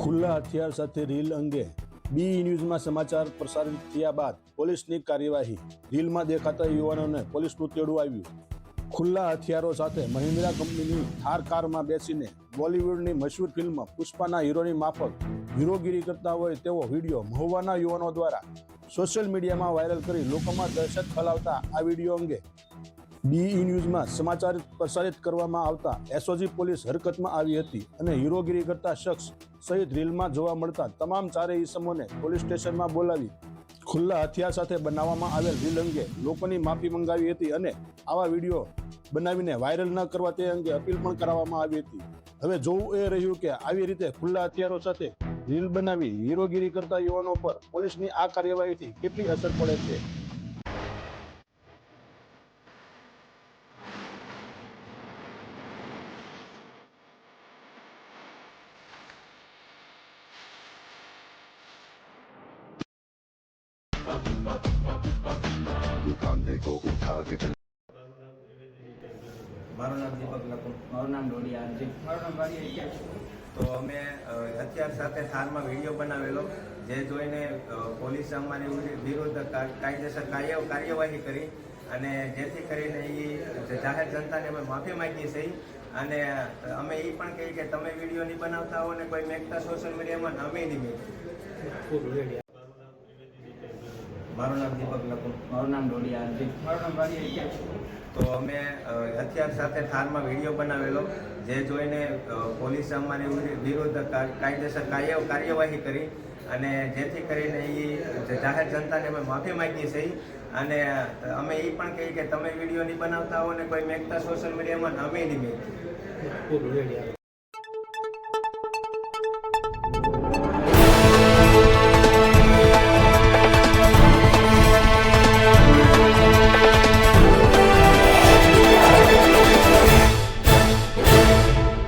ખુલ્લા હથિયાર સાથે રીલ અંગે બી ન્યૂઝમાં સમાચાર પ્રસારિત થયા બાદ પોલીસની કાર્યવાહી રીલમાં દેખાતા યુવાનોને પોલીસનું તેડું આવ્યું. ખુલ્લા હથિયારો સાથે મહિન્દ્રા કંપનીની થાર કારમાં બેસીને બોલિવૂડની મશહૂર ફિલ્મ પુષ્પાના હીરોની માફક હીરોગીરી કરતા હોય તેવો વીડિયો મહુવાના યુવાનો દ્વારા સોશિયલ મીડિયામાં વાયરલ કરી લોકોમાં દહેશત ફેલાવતા આ વીડિયો અંગે બીઈ ન્યૂઝમાં સમાચાર પ્રસારિત કરવામાં આવતા એસઓજી પોલીસ હરકતમાં આવી હતી અને હીરોગીરી કરતા શખ્સ સહિત રીલમાં જોવા મળતા તમામ ચારેય ઇસમોને પોલીસ સ્ટેશનમાં બોલાવી ખુલ્લા હથિયાર સાથે બનાવવામાં આવેલ રીલ અંગે લોકોની માફી મંગાવી હતી અને આવા વીડિયો બનાવીને વાયરલ ન કરવા તે અંગે અપીલ પણ કરાવવામાં આવી હતી. હવે જોવું એ રહ્યું કે આવી રીતે ખુલ્લા હથિયારો સાથે રીલ બનાવી હીરોગીરી કરતા યુવાનો પર પોલીસની આ કાર્યવાહીથી કેટલી અસર પડે છે? મારું નામ દીપક લખું. મારું નામ ડોડિયા મારું નામ તો અમે અત્યાર સાથે થારમાં વીડિયો બનાવેલો, જે જોઈને પોલીસ અમારી વિરુદ્ધ કાયદેસર કાર્યવાહી કરી અને જેથી કરીને એ જાહેર જનતાને અમે માફી માંગી છે અને અમે એ પણ કહીએ કે તમે વીડિયો નહીં બનાવતા હો ને કોઈ મેકતા સોશિયલ મીડિયામાં અમે નહીં મેકીએ. મારું નામ દીપક લખો. મારું નામ ડોડિયા અંજિત મારું નામ તો અમે હથિયાર સાથે થારમાં વીડિયો બનાવેલો જે જોઈને પોલીસ અમારી વિરુ- વિરુદ્ધ કાયદેસર કાર્ય કાર્યવાહી કરી અને જેથી કરીને એ જાહેર જનતાને અમે માફી માંગી છે અને અમે એ પણ કહીએ કે તમે વીડિયો નહીં બનાવતા હો ને કોઈ મેકતા સોશિયલ મીડિયામાં અમે નહીં મેકીએ